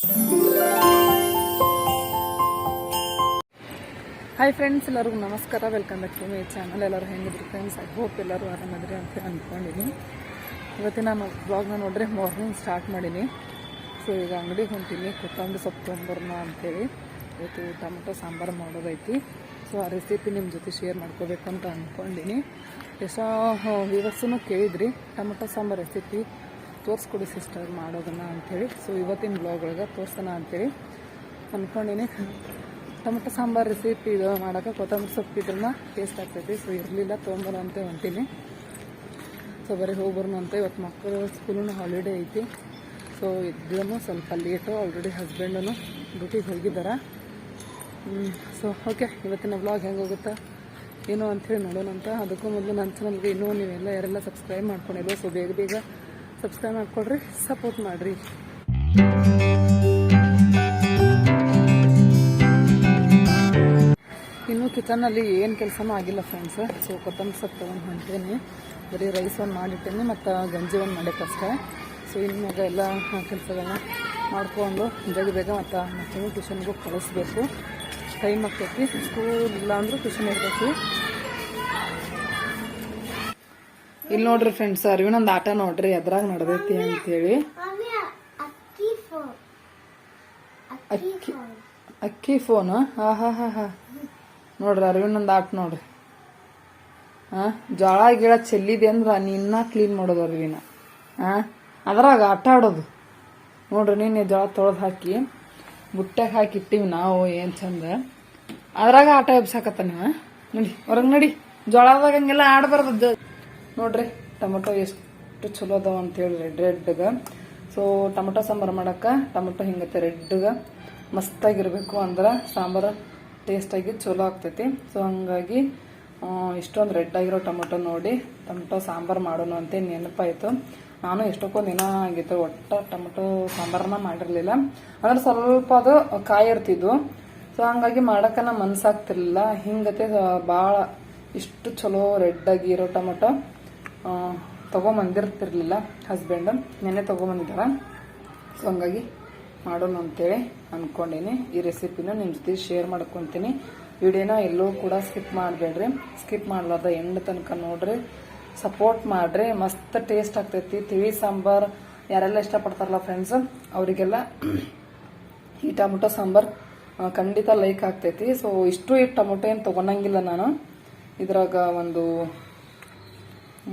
Hi friends ಎಲ್ಲರಿಗೂ ನಮಸ್ಕಾರ. Welcome back to my channel ಎಲ್ಲರೂ ಹೆಂಗಿದ್ರು ಫ್ರೆಂಡ್ಸ್ ಐ ಹೋಪ್ ಎಲ್ಲರೂ ಆರಾಮದ್ರಿ ಅಂತ ಅಂದ್ಕೊಂಡಿದ್ದೀನಿ. ಇವತ್ತಿನ ನಾನು ಬ್ಲಾಗ್ನ ನೋಡ್ರೆ ಮಾರ್ನಿಂಗ್ ಸ್ಟಾರ್ಟ್ ಮಾಡೀನಿ. ಸೊ ಈಗ ಅಂಗಡಿಗೆ ಹೊಂಟೀನಿ. ಕೊತ್ತಂಬರಿ ಸೊಪ್ಪು ತೊಂಬರ್ನ ಅಂತೇಳಿ. ಇವತ್ತು ಟೊಮೆಟೊ, ಸಾಂಬಾರು ಮಾಡೋದೈತಿ. ಸೊ ಆ ರೆಸಿಪಿ ನಿಮ್ಮ ಜೊತೆ ಶೇರ್ ಮಾಡ್ಕೋಬೇಕು ಅಂತ ಅಂದ್ಕೊಂಡಿನಿ ಎಷ್ಟೋ ವ್ಯೂವರ್ಸೂ ಕೇಳಿದ್ರಿ, ಟೊಮೆಟೊ, ಸಾಂಬಾರು ರೆಸಿಪಿ ತೋರಿಸ್ಕೊಡಿ ಸಿಸ್ಟರ್ ಮಾಡೋದನ್ನ ಅಂಥೇಳಿ. ಸೊ ಇವತ್ತಿನ ಬ್ಲಾಗ್ ಒಳಗೆ ತೋರ್ಸೋಣ ಅಂತೇಳಿ ಅಂದ್ಕೊಂಡಿನಿ. ಟೊಮೆಟೊ ಸಾಂಬಾರು ರೆಸಿಪಿ ಇದು ಮಾಡೋಕೆ ಕೊತ್ತಂಬರಿ ಸೊಪ್ಪು ಇದ್ರನ್ನ ಟೇಸ್ಟ್ ಆಗ್ತೈತಿ. ಸೊ ಇರಲಿಲ್ಲ ತೊಗೊಂಬರ ಅಂತ ಹೊಂಟೀನಿ ಸೊ ಬರೀ ಹೋಗ್ಬರೋಣ ಅಂತ. ಇವತ್ತು ಮಕ್ಕಳು ಸ್ಕೂಲೂ ಹಾಲಿಡೇ ಐತಿ. ಸೊ ಇದ್ದೂ ಸ್ವಲ್ಪ ಲೇಟು ಆಲ್ರೆಡಿ ಹಸ್ಬೆಂಡೂ ಡ್ಯೂಟಿಗೆ ಹೋಗಿದ್ದಾರೆ. ಸೊ ಓಕೆ ಇವತ್ತಿನ ಬ್ಲಾಗ್ ಹೆಂಗೆ ಹೋಗುತ್ತಾ, ಏನೋ ಅಂಥೇಳಿ ನೋಡೋಣ ಅಂತ. ಅದಕ್ಕೂ ಮೊದಲು ನನ್ನ ಚಾನಲ್ಗೆ ಇನ್ನೂ ನೀವೆಲ್ಲ ಯಾರೆಲ್ಲ ಸಬ್ಸ್ಕ್ರೈಬ್ ಮಾಡ್ಕೊಂಡಿಲ್ಲ ಸೊ ಬೇಗ ಬೇಗ ಸಬ್ಸ್ಕ್ರೈಬ್ ಮಾಡಿಕೊಡ್ರಿ ಸಪೋರ್ಟ್ ಮಾಡಿರಿ. ಇನ್ನು ಕಿಚನಲ್ಲಿ ಏನು ಕೆಲಸನೂ ಆಗಿಲ್ಲ ಫ್ರೆಂಡ್ಸ್ ಸೊ ಕೊತ್ತಂಬರಿ ಸೊಪ್ಪು ತೊಗೊಂಡು ಹೊಂಟೇನಿ ಬರೀ ರೈಸ್ ಒಂದು ಮಾಡಿಟ್ಟೇನಿ ಮತ್ತು ಗಂಜಿ ಒಂದು ಮಾಡಬೇಕಷ್ಟೇ ಸೊ ಇನ್ನು ಎಲ್ಲ ಕೆಲಸಗಳನ್ನ ಮಾಡಿಕೊಂಡು ಬೇಗ ಬೇಗ ಮತ್ತು ಮಕ್ಕಳು ಟ್ಯೂಷನ್ಗೂ ಕಳಿಸ್ಬೇಕು. ಟೈಮ್ ಆಗ್ತೈತಿ. ಸ್ಕೂಲ್ ಇಲ್ಲ ಅಂದರೂ ಟ್ಯೂಷನ್ ಇರ್ತೈತಿ ಇಲ್ಲಿ ನೋಡ್ರಿ ಫ್ರೆಂಡ್ಸ್ ಅರಿವಿನೊಂದು ಆಟ ನೋಡ್ರಿ, ಎದ್ರಾಗ ನಡೆದೈತಿ ಅಂತೇಳಿ. ಅಕ್ಕಿ ಅಕ್ಕಿ ಫೋನು ಹಾ ಹಾ ಹಾ ಹಾ. ನೋಡ್ರಿ ಅರಿವಿನೊಂದ್ ಆಟ ನೋಡ್ರಿ. ಹಾ ಜೋಳ ಗಿಳ ಚೆಲ್ಲಿದೆ ಅಂದ್ರ ನಿನ್ನ ಕ್ಲೀನ್ ಮಾಡೋದು ಅರಿವಿನ ಹಾ, ಅದ್ರಾಗ ಆಟ ಆಡೋದು. ನೋಡ್ರಿ ನಿನ್ನೆ ಜೋಳ ತೊಳೆದು ಹಾಕಿ ಬುಟ್ಟ್ಯಾಗ ಹಾಕಿ ಇಟ್ಟಿವಿ ನಾವು, ಏನ್ ಚಂದ. ಅದ್ರಾಗ ಆಟ ಎಬ್ಸಾಕತ್ತ ನೀವು ನಡಿ, ಹೊರಗೆ ನಡಿ. ಜ್ವಾಳದಾಗ ಹಂಗೆಲ್ಲ ಆಡಬಾರ್ದು. ನೋಡ್ರಿ, ಟೊಮೊಟೊ ಎಷ್ಟು ಚಲೋ ಅದಾವ ಅಂತೇಳಿ ರೆಡ್ ರೆಡ್ಗೆ ಸೊ ಟೊಮೊಟೊ ಸಾಂಬಾರು ಮಾಡೋಕೆ ಟೊಮೊಟೊ ಹಿಂಗತ್ತೆ ರೆಡ್ಗೆ ಮಸ್ತಾಗಿರಬೇಕು ಅಂದ್ರೆ ಸಾಂಬಾರು ಟೇಸ್ಟಾಗಿ ಚಲೋ ಆಗ್ತೈತಿ. ಸೊ ಹಂಗಾಗಿ ಇಷ್ಟೊಂದು ರೆಡ್ ಆಗಿರೋ ಟೊಮೊಟೊ ನೋಡಿ ಟೊಮೊಟೊ ಸಾಂಬಾರು ಮಾಡೋಣ ಅಂತ ನೆನಪಾಯಿತು. ನಾನು ಎಷ್ಟೊಕ್ಕೊಂದು ದಿನ ಆಗಿತ್ತು, ಒಟ್ಟ ಟೊಮೊಟೊ ಸಾಂಬಾರನ್ನ ಮಾಡಿರಲಿಲ್ಲ. ಅಂದ್ರೆ ಸ್ವಲ್ಪ ಅದು ಕಾಯಿ ಇರ್ತಿದ್ವು ಸೊ ಹಂಗಾಗಿ ಮಾಡಕ್ಕನ ಮನ್ಸಾಗ್ತಿರ್ಲಿಲ್ಲ ಹಿಂಗತೆ ಭಾಳ ಇಷ್ಟು ಚಲೋ ರೆಡ್ ಆಗಿ ಇರೋ ತಗೊಂಬಂದಿರ್ತಿರ್ಲಿಲ್ಲ ಹಸ್ಬೆಂಡು ನೆನ್ನೆ ತೊಗೊಂಬಂದಿದ್ದಾರೆ ಸೊ ಹಂಗಾಗಿ ಮಾಡೋಣ ಅಂತೇಳಿ ಅಂದ್ಕೊಂಡೀನಿ ಈ ರೆಸಿಪಿನ ನಿಮ್ಮ ಜೊತೆ ಶೇರ್ ಮಾಡ್ಕೊತೀನಿ. ವಿಡಿಯೋನ ಎಲ್ಲೂ ಕೂಡ ಸ್ಕಿಪ್ ಮಾಡಬೇಡ್ರಿ. ಸ್ಕಿಪ್ ಮಾಡಲಾರ್ದ ಎಂಡ್ ತನಕ ನೋಡ್ರಿ. ಸಪೋರ್ಟ್ ಮಾಡ್ರಿ. ಮಸ್ತ್ ಟೇಸ್ಟ್ ಆಗ್ತೈತಿ. ತಿಳಿ, ಸಾಂಬಾರ್ ಯಾರೆಲ್ಲ ಇಷ್ಟಪಡ್ತಾರಲ್ಲ ಫ್ರೆಂಡ್ಸ್ ಅವರಿಗೆಲ್ಲ ಈ ಟೊಮೊಟೊ, ಸಾಂಬಾರ್ ಖಂಡಿತ ಲೈಕ್ ಆಗ್ತೈತಿ. ಸೊ ಇಷ್ಟು ಈ ಟೊಮೊಟೊ ಏನು ತೊಗೊಳಂಗಿಲ್ಲ ನಾನು. ಇದ್ರಾಗ ಒಂದು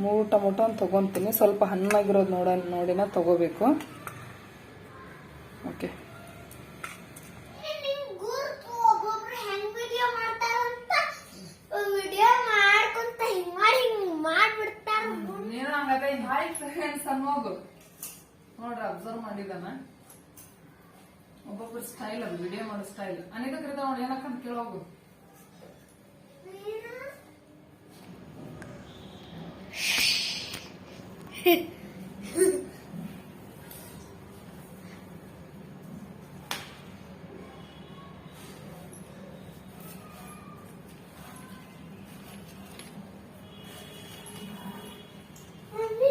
ಮೂರು ಟೊಮೊಟೊ ತೊಗೊತೀನಿ. ಸ್ವಲ್ಪ ಹಣ್ಣಾಗಿರೋದು ನೋಡ ನೋಡಿನ ತಗೋಬೇಕು. ಓಕೆ. ನೋಡ್ರಿ ಅಬ್ಸರ್ವ್ ಮಾಡಿದಾನ ಒಬ್ಬೊಬ್ಬರು ಸ್ಟೈಲ್ ಅದು ವಿಡಿಯೋ ಮಾಡೋ ಸ್ಟೈಲ್ ಅನೇಕ ನೋಡಿ ಏನಕ್ಕಂತ ಕೇಳೋಗು?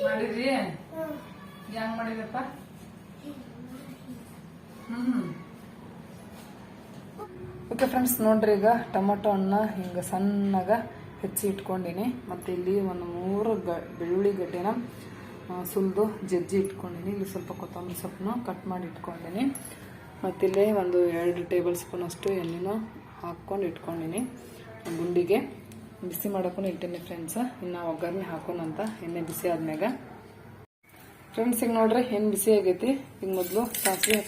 ಮಾಡಿದ್ರಿ ಹೆಂಗ್ ಮಾಡಿದಪ್ಪ ಓಕೆ ಫ್ರೆಂಡ್ಸ್ ನೋಡ್ರಿ ಈಗ ಟೊಮೊಟೊ ಹಣ್ಣ ಹಿಂಗೆ ಸಣ್ಣಗ ಹೆಚ್ಚಿ ಇಟ್ಕೊಂಡಿನಿ. ಮತ್ತು ಇಲ್ಲಿ ಒಂದು ಮೂರು ಗ, ಬೆಳ್ಳುಳ್ಳಿ ಗಡ್ಡೆನ ಸುಲಿದು ಜಜ್ಜಿ ಇಟ್ಕೊಂಡಿನಿ. ಇಲ್ಲಿ ಸ್ವಲ್ಪ ಕೊತ್ತಂಬರಿ ಸೊಪ್ಪನ್ನು ಕಟ್ ಮಾಡಿ ಇಟ್ಕೊಂಡಿನಿ. ಮತ್ತಿಲ್ಲೇ ಒಂದು ಎರಡು ಟೇಬಲ್ ಸ್ಪೂನ್ ಅಷ್ಟು ಎಣ್ಣೆನೂ ಹಾಕ್ಕೊಂಡು ಇಟ್ಕೊಂಡಿನಿ. ಗುಂಡಿಗೆ. ಬಿಸಿ ಮಾಡೋಕ್ಕೂ ಇಟ್ಟಿನಿ ಫ್ರೆಂಡ್ಸ್ ಇನ್ನು ಒಗ್ಗರಣೆ ಹಾಕೋಣಂತ ಎಣ್ಣೆ ಬಿಸಿ ಆದ್ಮ್ಯಾಗ. ಫ್ರೆಂಡ್ಸ್ ಈಗ ನೋಡ್ರಿ ಏನು ಬಿಸಿ ಆಗೈತಿ. ಈಗ ಮೊದಲು ಸಾಸಿವೆ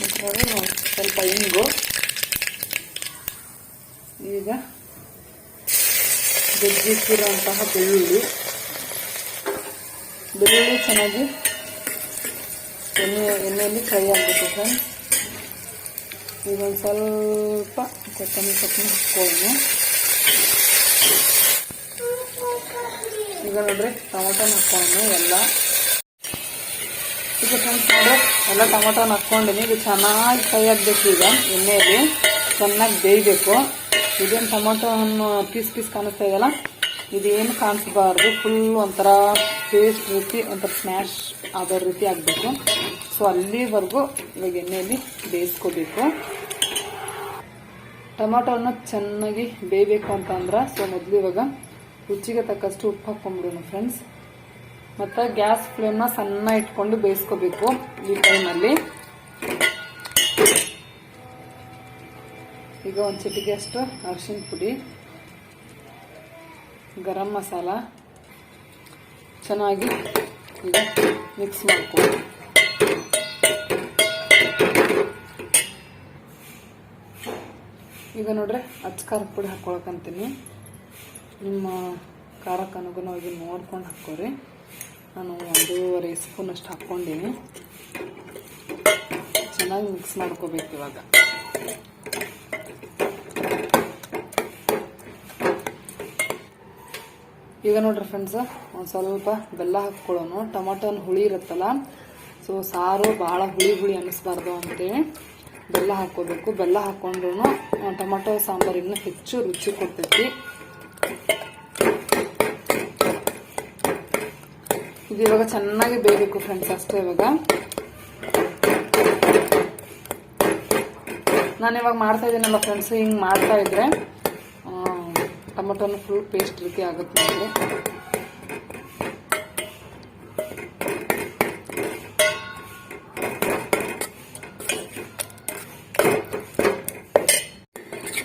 ಮತ್ತೆ ಸ್ವಲ್ಪ ಇಂಗು ಈಗ ಜಜ್ಜಿಟ್ಟಿರುವಂತಹ ಬೆಳ್ಳುಳ್ಳಿ. ಬೆಳ್ಳುಳ್ಳಿ ಚೆನ್ನಾಗಿ ಎಣ್ಣೆ, ಎಣ್ಣೆಯಲ್ಲಿ ಫ್ರೈ ಆಗಬೇಕು ಸರ್ ಈಗ ಒಂದು ಸ್ವಲ್ಪ ಕೊತ್ತಂಬರಿ ಸೊಪ್ಪನ್ನ ಹಾಕ್ಕೊಳ್ಳೋಣ. ಈಗ ನೋಡ್ರಿ ಟೊಮೊಟೊ ಹಾಕ್ಕೊಂಡು ಎಲ್ಲ. ಈಗ ಫ್ರೆಂಡ್ಸ್ ನೋಡ್ರಿ, ಎಲ್ಲ ಟೊಮೊಟೊನ ಹಾಕ್ಕೊಂಡಿನಿ. ಇದು ಚೆನ್ನಾಗಿ ಫ್ರೈ ಆಗಬೇಕು ಈಗ ಎಣ್ಣೆಯಲ್ಲಿ. ಚೆನ್ನಾಗಿ ಬೇಯಬೇಕು. ಇದೇನು ಟೊಮೊಟೊ ಹಣ್ಣು ಪೀಸ್ ಪೀಸ್ ಕಾಣಿಸ್ತಾ ಇದೆಯಲ್ಲ? ಇದೇನು ಕಾಣಿಸ್ಬಾರ್ದು. ಫುಲ್ ಒಂಥರ ಪೇಸ್ಟ್ ರೀತಿ ಒಂಥರ ಸ್ಮ್ಯಾಶ್ ಆಗೋ ರೀತಿ ಆಗಬೇಕು. ಸೊ ಅಲ್ಲಿವರೆಗೂ ಇವಾಗ ಎಣ್ಣೆಯಲ್ಲಿ ಬೇಯಿಸ್ಕೋಬೇಕು. ಟೊಮೊಟೊನ ಚೆನ್ನಾಗಿ ಬೇಯಬೇಕು ಅಂತಂದ್ರೆ ಸೊ ಮೊದಲು ಇವಾಗ ರುಚಿಗೆ ತಕ್ಕಷ್ಟು ಉಪ್ಪು ಹಾಕ್ಕೊಂಡ್ಬಿಡೋಣ ಫ್ರೆಂಡ್ಸ್ ಮತ್ತು ಗ್ಯಾಸ್ ಫ್ಲೇಮ್ನ ಸಣ್ಣ ಇಟ್ಕೊಂಡು ಬೇಯಿಸ್ಕೋಬೇಕು ಈ ಟೈಮಲ್ಲಿ ಈಗ ಒಂದು ಚಿಟಿಗೆ ಅಷ್ಟು ಅರಿಶಿನ ಪುಡಿ, ಗರಂ ಮಸಾಲ. ಚೆನ್ನಾಗಿ ಈಗ ಮಿಕ್ಸ್ ಮಾಡ್ಕೊಳ್ಳಿ ಈಗ ನೋಡ್ರಿ ಅಚ್ಚ ಖಾರದ ಪುಡಿ ಹಾಕ್ಕೊಳಕಂತೀನಿ ನಿಮ್ಮ ಖಾರಕ್ಕೆ ಅನುಗುಣವಾಗಿ ನೋಡ್ಕೊಂಡು ಹಾಕ್ಕೊರಿ ನಾನು ಒಂದೂವರೆ ಸ್ಪೂನ್ ಅಷ್ಟು ಹಾಕ್ಕೊಂಡೀನಿ. ಚೆನ್ನಾಗಿ ಮಿಕ್ಸ್ ಮಾಡ್ಕೋಬೇಕು ಇವಾಗ. ಈಗ ನೋಡ್ರಿ ಫ್ರೆಂಡ್ಸ್ ಒಂದು ಸ್ವಲ್ಪ ಬೆಲ್ಲ ಹಾಕ್ಕೊಳ್ಳೋಣ ಟೊಮಾಟೊ ಹುಳಿ ಇರುತ್ತಲ್ಲ ಸೊ ಸಾರು ಭಾಳ ಹುಳಿ ಹುಳಿ ಅನ್ನಿಸ್ಬಾರ್ದು ಅಂತೇಳಿ ಬೆಲ್ಲ ಹಾಕೋಬೇಕು ಬೆಲ್ಲ ಹಾಕ್ಕೊಂಡ್ರು ಟೊಮಾಟೊ, ಸಾಂಬಾರು ಇನ್ನೂ ಹೆಚ್ಚು ರುಚಿ ಕೊಡ್ತೈತಿ. ಇದು ಇವಾಗ ಚೆನ್ನಾಗಿ ಬೇಯಬೇಕು ಫ್ರೆಂಡ್ಸ್ ಅಷ್ಟೇ ಇವಾಗ. ನಾನು ಇವಾಗ ಮಾಡ್ತಾ ಇದ್ದೀನಲ್ಲ ಫ್ರೆಂಡ್ಸ್ ಹಿಂಗೆ ಮಾಡ್ತಾ ಇದ್ರೆ? ಟೊಮೊಟೊನ ಫುಲ್ ಪೇಸ್ಟ್ ರೀತಿ ಆಗುತ್ತೆ ನೋಡಿ.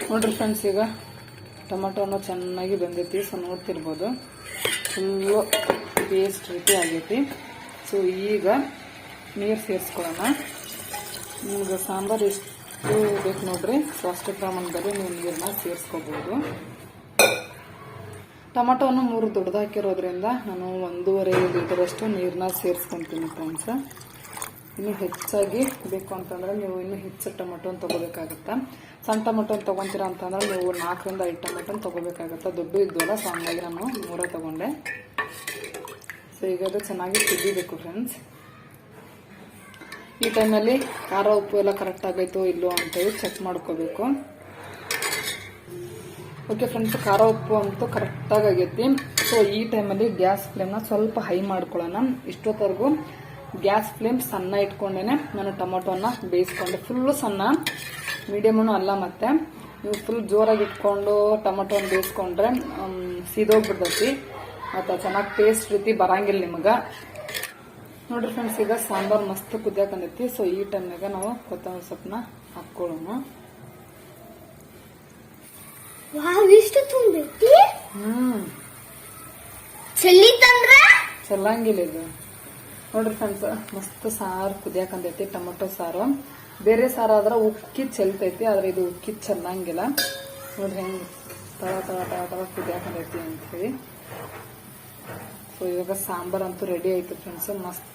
ನೋಡ್ರಿ ಫ್ರೆಂಡ್ಸ್ ಈಗ ಟೊಮೆಟೊನು ಚೆನ್ನಾಗಿ ಬೆಂದೈತಿ ಸೊ ನೋಡ್ತಿರ್ಬೋದು. ಫುಲ್ಲು ಪೇಸ್ಟ್ ರೀತಿ ಆಗೈತಿ. ಸೊ ಈಗ ನೀರು ಸೇರಿಸ್ಕೊಳ್ಳೋಣ. ನಿಮ್ಗೆ ಸಾಂಬಾರು ಎಷ್ಟು ಬೇಕು ನೋಡ್ರಿ? ಸೊ ಅಷ್ಟು ಪ್ರಮಾಣದಲ್ಲಿ ನೀವು ನೀರನ್ನ ಸೇರಿಸ್ಕೋಬೋದು. ಟೊಮಟೊವನ್ನು ಮೂರು ದೊಡ್ಡದು ಹಾಕಿರೋದ್ರಿಂದ ನಾನು ಒಂದೂವರೆ ಲೀಟರಷ್ಟು ನೀರನ್ನ ಸೇರಿಸ್ಕೊತೀನಿ ಫ್ರೆಂಡ್ಸ್ ಇನ್ನು ಹೆಚ್ಚಾಗಿ ಬೇಕು ಅಂತಂದ್ರೆ ನೀವು ಇನ್ನು ಹೆಚ್ಚು ಟೊಮೆಟೊನ ತೊಗೋಬೇಕಾಗತ್ತೆ? ಸಣ್ಣ ಟೊಮೆಟೊನ ತೊಗೊತೀರಾ ಅಂತಂದ್ರೆ ನೀವು ನಾಲ್ಕರಿಂದ ಐದು ಟೊಮೆಟೊನ ತೊಗೋಬೇಕಾಗತ್ತೆ? ದೊಡ್ಡ ಇದ್ದಲ್ಲ ಸೊ ಹಂಗಾಗಿ ನಾನು ಮೂರೇ ತೊಗೊಂಡೆ. ಸೊ ಈಗ ಅದು ಚೆನ್ನಾಗಿ ಕುದಿಬೇಕು ಫ್ರೆಂಡ್ಸ್ ಈ ಟೈಮಲ್ಲಿ ಖಾರ ಉಪ್ಪು ಎಲ್ಲ ಕರೆಕ್ಟ್ ಆಗೈತೋ ಇಲ್ಲೋ ಅಂತೇಳಿ ಚೆಕ್ ಮಾಡ್ಕೋಬೇಕು. ಓಕೆ ಫ್ರೆಂಡ್ಸ್ ಖಾರ ಉಪ್ಪು ಅಂತೂ ಕರೆಕ್ಟಾಗಿ ಆಗೈತಿ. ಸೊ ಈ ಟೈಮಲ್ಲಿ ಗ್ಯಾಸ್ ಫ್ಲೇಮ್ನ ಸ್ವಲ್ಪ ಹೈ ಮಾಡ್ಕೊಳ್ಳೋಣ. ಇಷ್ಟೊತ್ತವರೆಗೂ ಗ್ಯಾಸ್ ಫ್ಲೇಮ್ ಸಣ್ಣ ಇಟ್ಕೊಂಡೇನೆ ನಾನು ಟೊಮೊಟೊನ ಬೇಯಿಸ್ಕೊಂಡೆ. ಫುಲ್ಲು ಸಣ್ಣ ಮೀಡಿಯಮೂ ಅಲ್ಲ ಮತ್ತೆ. ನೀವು ಫುಲ್ ಜೋರಾಗಿ ಇಟ್ಕೊಂಡು ಟೊಮೊಟೊನ ಬೇಯಿಸ್ಕೊಂಡ್ರೆ ಸೀದೋಗ್ಬಿಡ್ತೈತಿ. ಮತ್ತು ಚೆನ್ನಾಗಿ ಟೇಸ್ಟ್ ರೀತಿ ಬರಂಗಿಲ್ಲ ನಿಮಗೆ. ನೋಡ್ರಿ ಫ್ರೆಂಡ್ಸ್ ಈಗ ಸಾಂಬಾರು ಮಸ್ತ್ ಕುದಿಯಾಕಂದೈತಿ ಸೊ ಈ ಟೈಮ್ನಾಗ ನಾವು ಕೊತ್ತಂಬರಿ ಸೊಪ್ಪನ್ನ ಹಾಕ್ಕೊಳ್ಳೋಣ. ವಾವ್ ಇಷ್ಟು ತುಂಬೈತಿ ಹ್ಮ್. ಚೆಲ್ಲಿತಂದ್ರ ಚೆಲ್ಲಂಗಿಲ್ಲ ಇದು. ನೋಡ್ರಿ ಫ್ರೆಂಡ್ಸ್ ಮಸ್ತ್ ಸಾರು ಕುದಿಯಾಕಂದೈತಿ ಟೊಮೊಟೊ ಸಾರು. ಬೇರೆ ಸಾರು ಆದ್ರೆ ಉಕ್ಕಿ ಚೆಲ್ತೈತಿ ಆದ್ರೆ ಇದು ಉಕ್ಕಿ ಚೆಲ್ಲಂಗಿಲ್ಲ. ನೋಡ್ರಿ ಹೆಂಗ್ ತಳ ತಳ ತಳ ತಳ ಕುದಿಯಾಕಂದೈತಿ ಅಂತ ಹೇಳಿ ಸೊ ಇವಾಗ ಸಾಂಬಾರ್ ಅಂತೂ ರೆಡಿ ಆಯ್ತು ಫ್ರೆಂಡ್ಸ್ ಮಸ್ತ್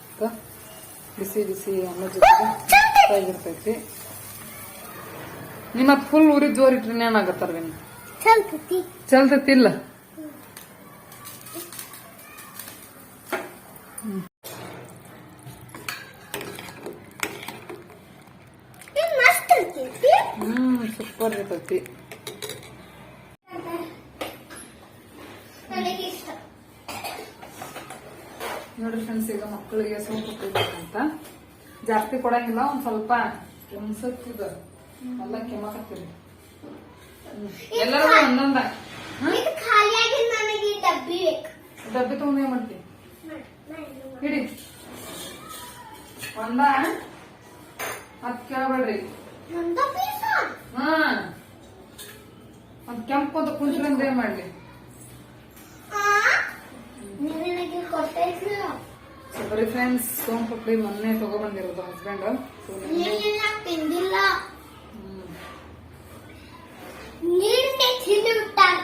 ಬಿಸಿ ಬಿಸಿ ಅನ್ನೋ ಜೊತೆಗೆ ಆಗಿರ್ತೈತಿ ನಿಮ್ಮ ಫುಲ್ ಉರಿ ಜೋರ್ ಇಟ್ರಿ ಏನಾಗತ್ತಾರ ಚಲ್ತತಿ. ಚಲ್ತೈತಿಲ್ಲ. ಹ್ಮ್ ಸೂಪರ್ ಇರ್ತತಿ. ನೋಡ್ರಿ ಫ್ರೆಂಡ್ಸ್ ಈಗ ಮಕ್ಕಳಿಗೆ ಸೋಂಕು ಕೊಡ್ಬೇಕಂತ ಜಾಸ್ತಿ ಕೊಡಂಗಿಲ್ಲ ಒಂದ್ ಸ್ವಲ್ಪ ಕೆಮ್ಸತ್ತಿದ ಎಲ್ಲ ಕೆಮ್ಮಕತ್ತೀರಿ. ಎಲ್ಲರೂ ಒಂದೊಂದ. ಇದು ನನಗೆ ಈ ಡಬ್ಬಿ ಬೇಕು. ಡಬ್ಬಿ ತಗೊಂಡ್ ಏನ್ ಮಾಡ್ತಿ? ಹಿಡಿ. ಒಂದ. ಅದ್ ಕೇಳಬೇಡ್ರಿ ಒಂದ ಪೀಸ ಹಾ. ಅದ್ ಕೆಂಪು ಅಂತ ಕುಂಚ್ರಿಂದ ಏನ್ ಮಾಡ್ಲಿ? ನನಗೆ ಕೊಟ್ಟೈತಿಲ್ಲ ಸೊ ಬರೀ ಫ್ರೆಂಡ್ಸ್ ಸೋಂಪುಡಿ ಮೊನ್ನೆ ತಗೊಬಂದಿರೋದು ಹಸ್ಬೆಂಡ್ ತಿಂದಿಲ್ಲ. நீர்மை தின்னுவிட்டான்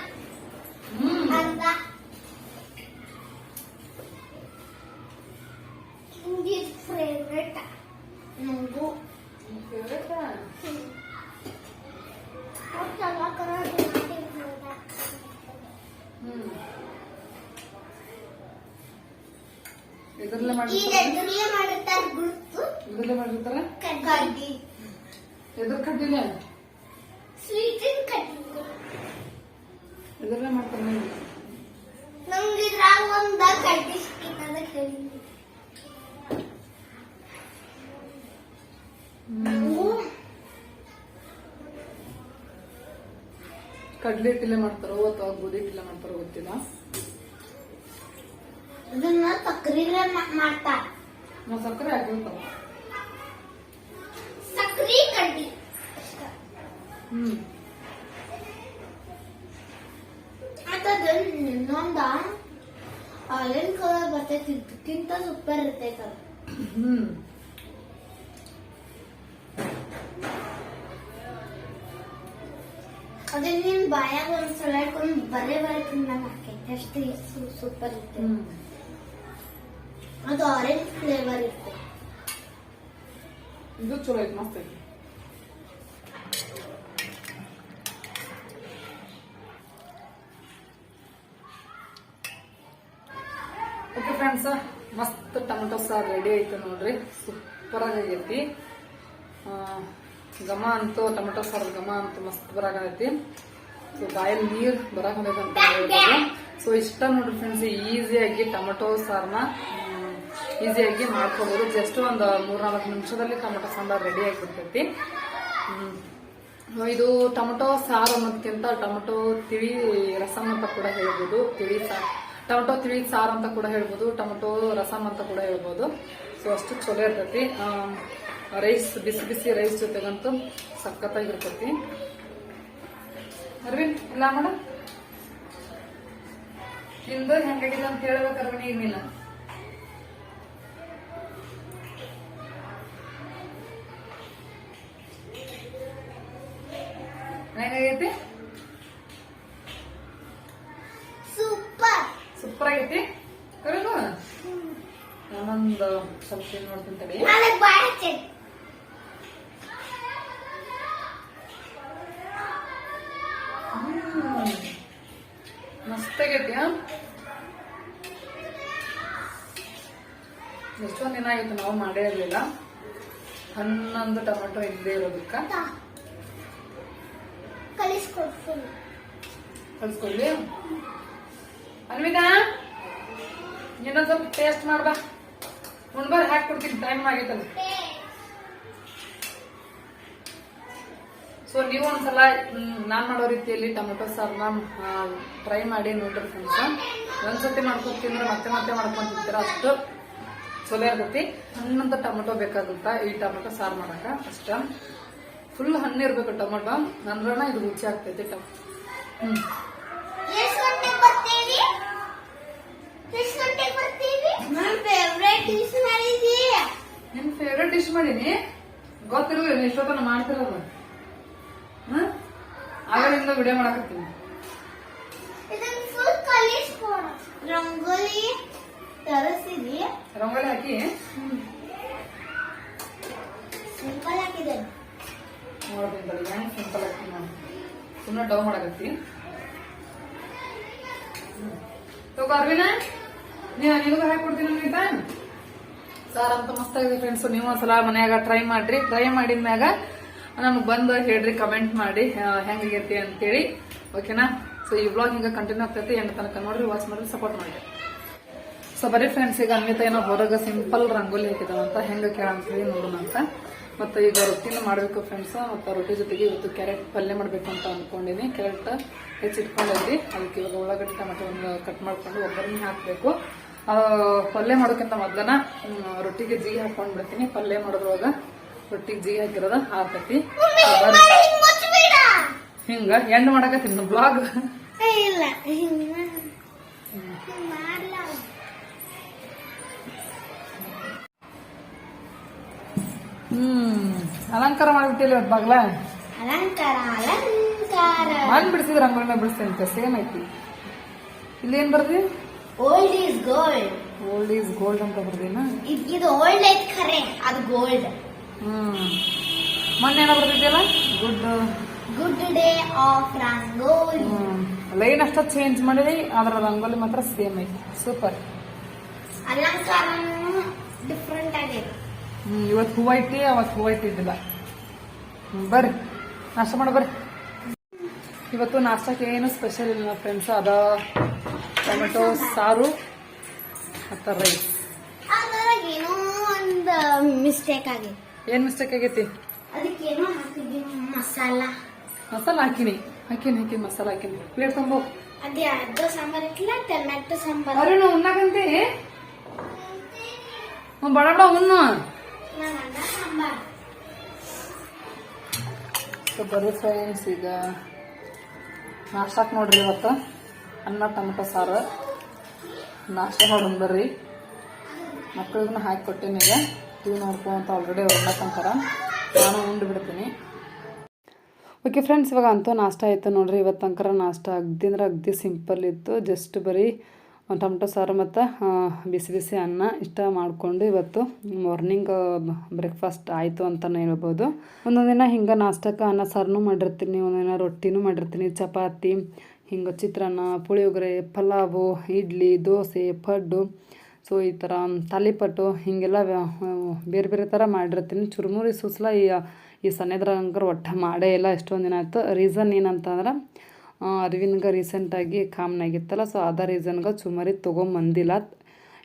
ಕಡ್ಲೆ ಹಿಟ್ಟಿಲೆ ಮಾಡ್ತಾರೋ ಅಥವಾ ಗೋಧಿ ಹಿಟ್ಟಿಲೆ ಮಾಡ್ತಾರೋ ಗೊತ್ತಿಲ್ಲ. ಇದನ್ನ ಸಕ್ರಿಲೆ ಮಾಡ್ತಾರ. ನಾವು ಸಕ್ಕರೆ ಹಾಕಿರ್ತಾವ ಸಕ್ರಿ ಕಡ್ಡಿ ಹ್ಮ್. ಮತ್ತದ ಇನ್ನೊಂದ ಆರೆಂಜ್ ಕಲರ್ ಬರ್ತೈತಿ? ಇದಕ್ಕಿಂತ ಸೂಪರ್ ಇರ್ತೈತೆ ಅದು. ಹ್ಮ್. ಅದನ್ನ ನಿನ್ ಬಾಯಾಗ ಒಂದ್ಸಲ ಇಟ್ಕೊಂಡು ಬರೇ ಬರೇ ತಿನ್ನಂಗ ಆಕೈತಿ ಅಷ್ಟು ಸೂಪರ್ ಇತ್ತು. ಅದು ಆರೆಂಜ್ ಫ್ಲೇವರ್ ಇತ್ತು. ಇದು ಚಲೋ ಐತಿ ಮಸ್ತ್ ಐತಿ. ಓಕೆ ಫ್ರೆಂಡ್ಸ್ ಮಸ್ತ್ ಟೊಮೆಟೊ ಸಾರು ರೆಡಿ ಆಯ್ತು ನೋಡ್ರಿ. ಸೂಪರ್ ಆಗೈತಿ. ಆ, ಘಮ ಅಂತೂ, ಟೊಮೆಟೊ ಸಾರು ಘಮ ಅಂತೂ ಮಸ್ತ್ ಬರಾಕೈತಿ ಸೊ ಬಾಯಲ್ಲಿ ನೀರ್ ಅಂತ ಹೇಳ್ಬೋದು. ಸೊ ಇಷ್ಟ ನೋಡ್ರಿ ಫ್ರೆಂಡ್ಸ್ ಈಸಿಯಾಗಿ ಟೊಮೆಟೊ ಸಾರನ್ನ ಈಸಿಯಾಗಿ ಮಾಡ್ಕೋಬಹುದು ಜಸ್ಟ್ ಒಂದು ಮೂರ್ನಾಲ್ಕು ನಿಮಿಷದಲ್ಲಿ ಟೊಮೆಟೊ ಸಾಂಬಾರ್ ರೆಡಿ ಆಗಿಬಿಡ್ತೈತಿ ಹ್ಮ್. ಇದು ಟೊಮೆಟೊ ಸಾರು ಅನ್ನೋದಕ್ಕಿಂತ ಟೊಮೆಟೊ ತಿಳಿ ರಸಮ್ ಅಂತ ಕೂಡ ಹೇಳ್ಬೋದು. ತಿಳಿ ಸಾರು, ಟೊಮೆಟೊ ತಿಳಿ ಸಾರು ಅಂತ ಕೂಡ ಹೇಳ್ಬೋದು. ಟೊಮೆಟೊ ರಸಮ್ ಅಂತ ಕೂಡ ಹೇಳ್ಬೋದು. ಸೊ ಅಷ್ಟು ಚಲೋ ಇರ್ತೈತಿ. ರೈಸ್, ಬಿಸಿ ಬಿಸಿ ರೈಸ್ ಜೊತೆಗಂತೂ ಸಖತ್ತಾಗಿರ್ತೈತಿ. ಅರವಿಂದ್ ಇಲ್ಲ ಮೇಡಮ್ ನಿಂದು ಹೆಂಗಾಗಿದೆ ಅಂತ ಹೇಳ್ಬೇಕು ಅರವಿಂದ್ ಏನಿಲ್ಲ. ಹೆಂಗಾಗೈತಿ ಸೂಪರ್ ಸೂಪರ್ ಆಗೈತಿ ಕರೆನು ನಾನೊಂದು ಸ್ವಲ್ಪ ಏನ್ ಮಾಡ್ತೀನಿ ತಡಿ ನನಗ್ ಬಾಯ ಹಚ್ಚೈತಿ ಹ್ಮ್. ಮಸ್ತ್ ಎಷ್ಟೊಂದು ದಿನ ಆಯ್ತು ನಾವು ಮಾಡೇ ಇರಲಿಲ್ಲ. ಹನ್ನೊಂದು ಟೊಮೆಟೊ ಇದ್ದೇ ಇರೋದಕ್ಕ. ಕಲಿಸ್ಕೊಳ್ಳಿ ಕಳ್ಸ್ಕೊಳ್ಳಿ ಅನ್ವಿತಾ ಇನ್ನೊಂದ್ ಸ್ವಲ್ಪ ಟೇಸ್ಟ್ ಮಾಡ್ಬಾ. ಉಣ್ಬಾರ್ ಹಾಕಿ ಕೊಡ್ತೀನಿ ಟೈಮ್ ಆಗೈತಲ್ಲ ಸೊ ನೀವು ಒಂದ್ಸಲ ಸಲ ನಾನ್ ಮಾಡೋ ರೀತಿಯಲ್ಲಿ ಟೊಮೆಟೊ ಸಾರ್ನ ಟ್ರೈ ಮಾಡಿ ನೋಡ್ರಿ ಫ್ರೆಂಡ್ಸ್ ಒಂದ್ಸತಿ ಮಾಡ್ಕೊತೀನಿ ಮತ್ತೆ ಮತ್ತೆ ಮಾಡ್ಕೊಂತಿರ್ತೀರ ಅಷ್ಟು ಚಲೋ ಇರ್ತೈತಿ. ಹಣ್ಣಂತ ಟೊಮೆಟೊ ಬೇಕಾಗುತ್ತ ಈ ಟೊಮೆಟೊ ಸಾರು ಮಾಡಕ ಅಷ್ಟ. ಫುಲ್ ಹಣ್ಣು ಇರ್ಬೇಕು ಟೊಮೆಟೊ. ನನ್ನ ಇದು ರುಚಿ ಆಗ್ತೈತಿ ಟೊಮ್ ನಿನ್ ಫೇವ್ರೆಟ್ ಡಿಶ್ ಮಾಡೀನಿ? ಗೊತ್ತಿರಲಿಲ್ಲ ಎಷ್ಟೊತ್ತನ ಮಾಡ್ತಿರೋದು. ಹ್ಮ್ ಆಗಲಿಂದ ವಿಡಿಯೋ ಮಾಡಕತ್ತೀನಿ. ರಂಗೋಲಿ ತರಿಸಿದಿ. ರಂಗೋಲಿ ಹಾಕಿ? ಸಿಂಪಲ್ ಹಾಕಿದೆ. ನೋಡ್ತೀನಿ ತಡಿ ಹೆಂಗ್ ಸಿಂಪಲ್ ಹಾಕಿ ನಾನು. ಸುಮ್ಮನೆ ಡೌ ಮಾಡಕತ್ತಿ. ತಗೋ ಅರ್ವಿನ ನೀವು ನಿನಗೂ ಹಾಕೊಡ್ತೀನಿ ಅಂತ ಸಾರ್ ಅಂತ ಮಸ್ತ್ ಆಗಿದೆ ಫ್ರೆಂಡ್ಸ್ ನೀವು ಒಂದ್ಸಲ ಮನ್ಯಾಗ ಟ್ರೈ ಮಾಡ್ರಿ. ಟ್ರೈ ಮಾಡಿದ್ಮ್ಯಾಗ ನಮ್ಗೆ ಬಂದು ಹೇಳ್ರಿ ಕಮೆಂಟ್ ಮಾಡಿ ಹೆಂಗಾಗೈತಿ ಅಂತೇಳಿ. ಓಕೆನಾ ಸೊ ಈ ಬ್ಲಾಗ್ ಹಿಂಗೆ ಕಂಟಿನ್ಯೂ ಆಗ್ತೈತಿ ಎಂಟು ತನಕ ನೋಡ್ರಿ ವಾಚ್ ಮಾಡ್ರಿ ಸಪೋರ್ಟ್ ಮಾಡಿ ಸೊ ಬರೀ ಫ್ರೆಂಡ್ಸ್ ಈಗ ಅನ್ವಿತ ಏನೋ ಹೊರಗೆ ಸಿಂಪಲ್ ರಂಗೋಲಿ ಹಾಕಿದಾವಂತ ಹೆಂಗೆ ಕೇಳಂತೀವಿ ನೋಡೋಣ ಅಂತ. ಮತ್ತೆ ಈಗ ರೊಟ್ಟಿನ ಮಾಡಬೇಕು ಫ್ರೆಂಡ್ಸ್ ಮತ್ತೆ ರೊಟ್ಟಿ ಜೊತೆಗೆ ಇವತ್ತು ಕ್ಯಾರೆಟ್ ಪಲ್ಯ ಮಾಡಬೇಕು ಅಂತ ಅನ್ಕೊಂಡಿನಿ. ಕ್ಯಾರೆಟ್ ಹೆಚ್ಚಿಟ್ಕೊಂಡಿದ್ವಿ ಅದಕ್ಕೆ ಇವಾಗ ಉಳ್ಳಾಗಡ್ಡಿ ಟೊಮೆಟೊ ಒಂದು ಕಟ್ ಮಾಡ್ಕೊಂಡು ಒಬ್ಬರನ್ನೇ ಹಾಕಬೇಕು. ಪಲ್ಯ ಮಾಡೋಕ್ಕಿಂತ ಮೊದಲನ ರೊಟ್ಟಿಗೆ ಜೀ ಹಾಕ್ಕೊಂಡು ಬಿಡ್ತೀನಿ. ಪಲ್ಯ ಮಾಡೋದ್ರೊಳಗ ರೊಟ್ಟಿಗೆ ಜೀ ಹಾಕಿರೋದ ಹಾಕತಿ ಹಿಂಗ್ ಮುಚ್ಚಿಬಿಡ ಹಿಂಗ ಎಂಡ್ ಮಾಡಕತ್ತೀನಿ ಬ್ಲಾಗ್ ಇಲ್ಲ ಹಿಂಗ್ ಮಾಡ್ಲ ಹ್ಮ್ ಅಲಂಕಾರ ಮಾಡ್ಬಿಟ್ಟಿಲ್ಲ ಇವತ್ತು ಬಾಗ್ಲ ಅಲಂಕಾರ ಅಲಂಕಾರ ಮಾಡಿ ಬಿಡಿಸಿದ್ರೆ ರಂಗೋಲಿನ ಬಿಡಿಸ್ತೇನೆ ಸೇಮ್ ಐತಿ ಇಲ್ಲಿ ಏನ್ ಬರ್ದಿ old is gold old is gold ಅಂತ ಬರ್ದಿನ ಇದು ಓಲ್ಡ್ ಐತ್ ಖರೆ ಅದು ಗೋಲ್ಡ್ ಹ್ಮ್. ಮೊನ್ನೆ ಏನೋ ಬರ್ತಿದ್ಯಲ್ಲ good. Good day of rangoli line ಅಷ್ಟೇ ಚೇಂಜ್ ಮಾಡಿದ್ರಿ ಅದರ ರಂಗೋಲಿ ಮಾತ್ರ ಸೇಮ್ ಐತಿ. ಸೂಪರ್ ಅಲಂಕಾರ ಡಿಫ್ರೆಂಟ್ ಆಗಿದೆ ಹ್ಮ್ ಇವತ್ತು ಹೂವ ಐತಿ ಅವತ್ತು ಹೂವ ಇಟ್ಟಿದ್ದಿಲ್ಲ. ಬರ್ರಿ. ನಾಷ್ಟ ಮಾಡಿ ಬರ್ರಿ. ಇವತ್ತು ನಾಷ್ಟಕ್ಕೆ ಏನು ಸ್ಪೆಷಲ್ ಇಲ್ಲ ಫ್ರೆಂಡ್ಸ್ ಅದ ಟೊಮೆಟೊ ಸಾರು ಮತ್ತು ರೈಸ್ ಏನೋ ಒಂದು ಮಿಸ್ಟೇಕ್ ಆಗಿದೆ ಏನು ಮಿಸ್ಟೇಕ್ ಆಗೈತಿ? ಅದಕ್ಕೇನೋ ಹಾಕಿದ್ವಿ ಮಸಾಲ. ಮಸಾಲ ಹಾಕಿನಿ. ಹಾಕಿನಿ ಹಾಕಿನಿ ಮಸಾಲ ಹಾಕಿನಿ. ಪ್ಲೇಟ್ ತಂಬೋ. ಅದೇ ಅರ್ಧ ಸಾಂಬಾರ್ ಇಟ್ಟಿಲ್ಲ ಟೊಮ್ಯಾಟೊ ಸಾಂಬಾರ್. ಅರುಣ ಉಣ್ಣಕಂತಿ ಬಡ ಬಡ ಉಣ್ಣು. ಬರ್ರಿ ಫ್ರೆಂಡ್ಸ್ ಈಗ. ನಾಷ್ಟಾಕ್ ನೋಡ್ರಿ ಇವತ್ತು. ಅನ್ನ ಟೊಮಟೊ ಸಾರು. ನಾಷ್ಟ ಮಾಡೋಣ ಬರ್ರಿ. ಮಕ್ಳಿಗೂ ಹಾಕಿ ಕೊಟ್ಟೀನಿ ಈಗ. ಟಿವಿ ನೋಡ್ಕೊಂತ ಆಲ್ರೆಡಿ ಹೊರ್ಡಕ್ಕಂತಾರ ನಾನು ಉಂಡು ಬಿಡ್ತೀನಿ. ಓಕೆ ಫ್ರೆಂಡ್ಸ್ ಇವಾಗ ಅಂತೂ ನಾಷ್ಟ ಆಯಿತು ನೋಡ್ರಿ. ಇವತ್ತು ಅಂಕರ ನಾಷ್ಟ. ಅಗ್ದಿ ಅಂದ್ರೆ ಅಗ್ದಿ ಸಿಂಪಲ್ ಇತ್ತು. ಜಸ್ಟ್ ಬರೀ ಟೊಮೆಟೊ ಸಾರು ಮತ್ತು ಬಿಸಿ ಬಿಸಿ ಅನ್ನ ಇಷ್ಟ ಮಾಡಿಕೊಂಡು ಇವತ್ತು ಮಾರ್ನಿಂಗ್ ಬ್ರೇಕ್ಫಾಸ್ಟ್ ಆಯಿತು ಅಂತಲೇ ಹೇಳ್ಬೋದು. ಒಂದೊಂದು ದಿನ ಹಿಂಗೆ ನಾಷ್ಟಕ್ಕೆ ಅನ್ನ ಸಾರನೂ ಮಾಡಿರ್ತೀನಿ. ಒಂದೊಂದಿನ ರೊಟ್ಟಿನೂ ಮಾಡಿರ್ತೀನಿ. ಚಪಾತಿ, ಹಿಂಗೆ ಚಿತ್ರಾನ್ನ, ಪುಳಿಯೋಗರೆ, ಪಲಾವು, ಇಡ್ಲಿ, ದೋಸೆ, ಪಡ್ಡು. ಸೊ, ಈ ಥರ ತಾಲಿಪಟ್ಟು ಹೀಗೆಲ್ಲ ಬೇರೆ ಬೇರೆ ಥರ ಮಾಡಿರ್ತೀನಿ. ಚುರುಮುರಿ ಸುಸ್ಲ ಈ ಈ ಸಣ್ಣದ್ರಂಕರ್ ಒಟ್ಟು ಮಾಡೇ ಇಲ್ಲ. ಎಷ್ಟೊಂದು ದಿನ ಆಯಿತು. ರೀಸನ್ ಏನಂತಂದ್ರೆ ಅರವಿಂದ್ಗೆ ರೀಸೆಂಟಾಗಿ ಕಾಮನಾಗಿತ್ತಲ್ಲ ಸೊ, ಅದೇ ರೀಸನ್ಗೆ ಚುಮರಿ ತೊಗೊಂಬಂದಿಲ್ಲ.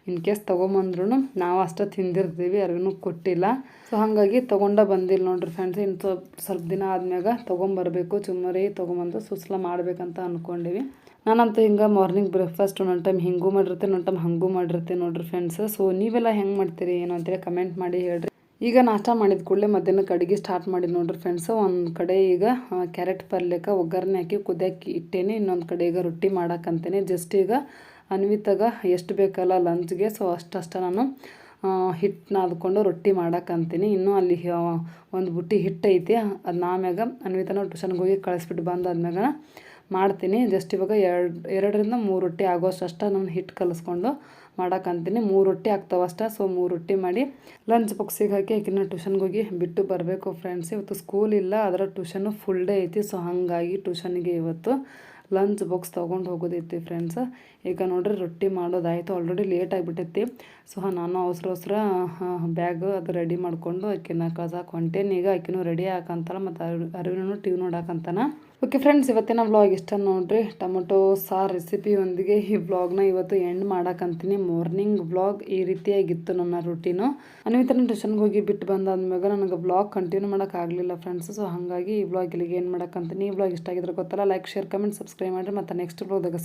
ಇನ್ ಕೇಸ್ ತೊಗೊಂಬಂದ್ರೂ ನಾವು ಅಷ್ಟೇ ತಿಂದಿರ್ತೀವಿ. ಅರಿವಿನೂ ಕೊಟ್ಟಿಲ್ಲ. ಸೊ, ಹಾಗಾಗಿ ತೊಗೊಂಡ ಬಂದಿಲ್ಲ ನೋಡ್ರಿ ಫ್ರೆಂಡ್ಸ್ ಇನ್ನು ಸ್ವಲ್ಪ ಸ್ವಲ್ಪ ದಿನ ಆದ್ಮ್ಯಾಗ ತೊಗೊಂಬರ್ಬೇಕು. ಚುಮ್ಮರಿ ತೊಗೊಂಬಂದು ಸುಸ್ಲ ಮಾಡಬೇಕಂತ ಅಂದ್ಕೊಂಡಿವಿ ನಾನಂತೂ ಹಿಂಗೆ ಮಾರ್ನಿಂಗ್ ಬ್ರೇಕ್ಫಾಸ್ಟ್ ಒಂದೊಂದು ಟೈಮ್ ಹಿಂಗೂ ಮಾಡಿರ್ತೀನಿ ಒಂದೊಂದು ಟೈಮ್ ಹಂಗೂ ಮಾಡಿರ್ತೀನಿ ನೋಡ್ರಿ ಫ್ರೆಂಡ್ಸ್ ಸೊ ನೀವೆಲ್ಲ ಹೆಂಗೆ ಮಾಡ್ತೀರಿ, ಏನು ಅಂತೇಳಿ ಕಮೆಂಟ್ ಮಾಡಿ ಹೇಳ್ರಿ. ಈಗ ನಾಷ್ಟ ಮಾಡಿದ ಕೂಡಲೇ ಮಧ್ಯಾಹ್ನಕ್ಕೆ ಅಡುಗೆ ಸ್ಟಾರ್ಟ್ ಮಾಡಿ ನೋಡ್ರಿ ಫ್ರೆಂಡ್ಸ್ ಒಂದು ಕಡೆ ಈಗ ಕ್ಯಾರೆಟ್ ಪಲ್ಯಕ್ಕೆ ಒಗ್ಗರಣೆ ಹಾಕಿ ಕುದಿಯಾಕಿ ಇಟ್ಟೇನೆ, ಇನ್ನೊಂದು ಕಡೆ ಈಗ ರೊಟ್ಟಿ ಮಾಡೋಕ್ಕಂತೇನೆ ಜಸ್ಟ್ ಈಗ ಅನ್ವಿತಾಗ ಎಷ್ಟು ಬೇಕಲ್ಲ ಲಂಚ್ಗೆ ಸೊ ಅಷ್ಟಷ್ಟು ನಾನು ಹಿಟ್ಟು ನಾದ್ಕೊಂಡು ರೊಟ್ಟಿ ಮಾಡಕ್ಕಂತೀನಿ ಇನ್ನೂ ಅಲ್ಲಿ ಒಂದು ಬುಟ್ಟಿ ಹಿಟ್ಟು ಐತಿ ಅದನ್ನ ಆಮ್ಯಾಗ ಅನ್ವಿತನ ಟ್ಯೂಷನ್ಗೆ ಹೋಗಿ ಕಳಿಸ್ಬಿಟ್ಟು ಬಂದಾದ್ಮ್ಯಾಗ ಮಾಡ್ತೀನಿ. ಜಸ್ಟ್ ಇವಾಗ ಎರಡು, ಎರಡರಿಂದ ಮೂರು ರೊಟ್ಟಿ ಆಗೋಷ್ಟು ಅಷ್ಟ ನಾನು ಹಿಟ್ಟು ಕಲಿಸ್ಕೊಂಡು ಮಾಡಕ್ಕಂತೀನಿ ಮೂರು ರೊಟ್ಟಿ ಆಗ್ತಾವೆ ಅಷ್ಟೇ ಸೊ ಮೂರು ರೊಟ್ಟಿ ಮಾಡಿ ಲಂಚ್ ಬಾಕ್ಸಿಗೆ ಹಾಕಿ ಆಕಿನ ಟ್ಯೂಷನ್ಗೆ ಹೋಗಿ ಬಿಟ್ಟು ಬರಬೇಕು ಫ್ರೆಂಡ್ಸ್ ಇವತ್ತು ಸ್ಕೂಲ್ ಇಲ್ಲ ಅದರ ಟ್ಯೂಷನು ಫುಲ್ ಡೇ ಐತಿ ಸೊ ಹಾಗಾಗಿ ಟ್ಯೂಷನ್ಗೆ ಇವತ್ತು ಲಂಚ್ ಬಾಕ್ಸ್ ತೊಗೊಂಡು ಹೋಗೋದೈತಿ ಫ್ರೆಂಡ್ಸ್ ಈಗ ನೋಡ್ರಿ ರೊಟ್ಟಿ ಮಾಡೋದಾಯಿತು ಆಲ್ರೆಡಿ ಲೇಟ್ ಆಗಿಬಿಟ್ಟೈತಿ. ಸೊ ನಾನು ಅವಸರ ಅವಸರ ಬ್ಯಾಗ್ ಅದು ರೆಡಿ ಮಾಡಿಕೊಂಡು ಆಕಿನ ಕಳ್ಸಕ್ಕೆ ಈಗ ಆಕಿನೂ ರೆಡಿ ಹಾಕಂತಾಳ ಮತ್ತು ಅರಿವಿನೂ ಟಿವಿ ನೋಡಕ್ಕಂತಾನ ಓಕೆ ಫ್ರೆಂಡ್ಸ್ ಇವತ್ತಿನ ವ್ಲಾಗ್ ಇಷ್ಟ ನೋಡಿರಿ. ಟೊಮೊಟೊ ಸಾರು ರೆಸಿಪಿಯೊಂದಿಗೆ ಈ ವ್ಲಾಗ್ನ ಇವತ್ತು ಎಂಡ್ ಮಾಡಕ್ಕಂತೀನಿ ಮಾರ್ನಿಂಗ್ ವ್ಲಾಗ್ ಈ ರೀತಿಯಾಗಿತ್ತು ನನ್ನ ರುಟೀನು ಅನ್ವಿತನ ಟ್ಯೂಷನ್ಗೆ ಹೋಗಿ ಬಿಟ್ಟು ಬಂದಾದ್ಮ್ಯಾಗ ನನಗೆ ವ್ಲಾಗ್ ಕಂಟಿನ್ಯೂ ಮಾಡೋಕ್ಕಾಗಲಿಲ್ಲ ಫ್ರೆಂಡ್ಸ್ ಸೊ ಹಾಗಾಗಿ ಈ ವ್ಲಾಗ್ ಇಲ್ಲಿಗೆ ಏನು ಮಾಡೋಕ್ಕಂತೀನಿ ಈ ವ್ಲಾಗ್ ಇಷ್ಟ ಆಗಿದ್ರೆ ಗೊತ್ತಲ್ಲ ಲೈಕ್ ಶೇರ್ ಕಮೆಂಟ್ ಸಬ್ಸ್ಕ್ರೈಬ್ ಮಾಡಿರಿ. ಮತ್ತು ನೆಕ್ಸ್ಟ್ ವ್ಲಾಗ್ದಾಗ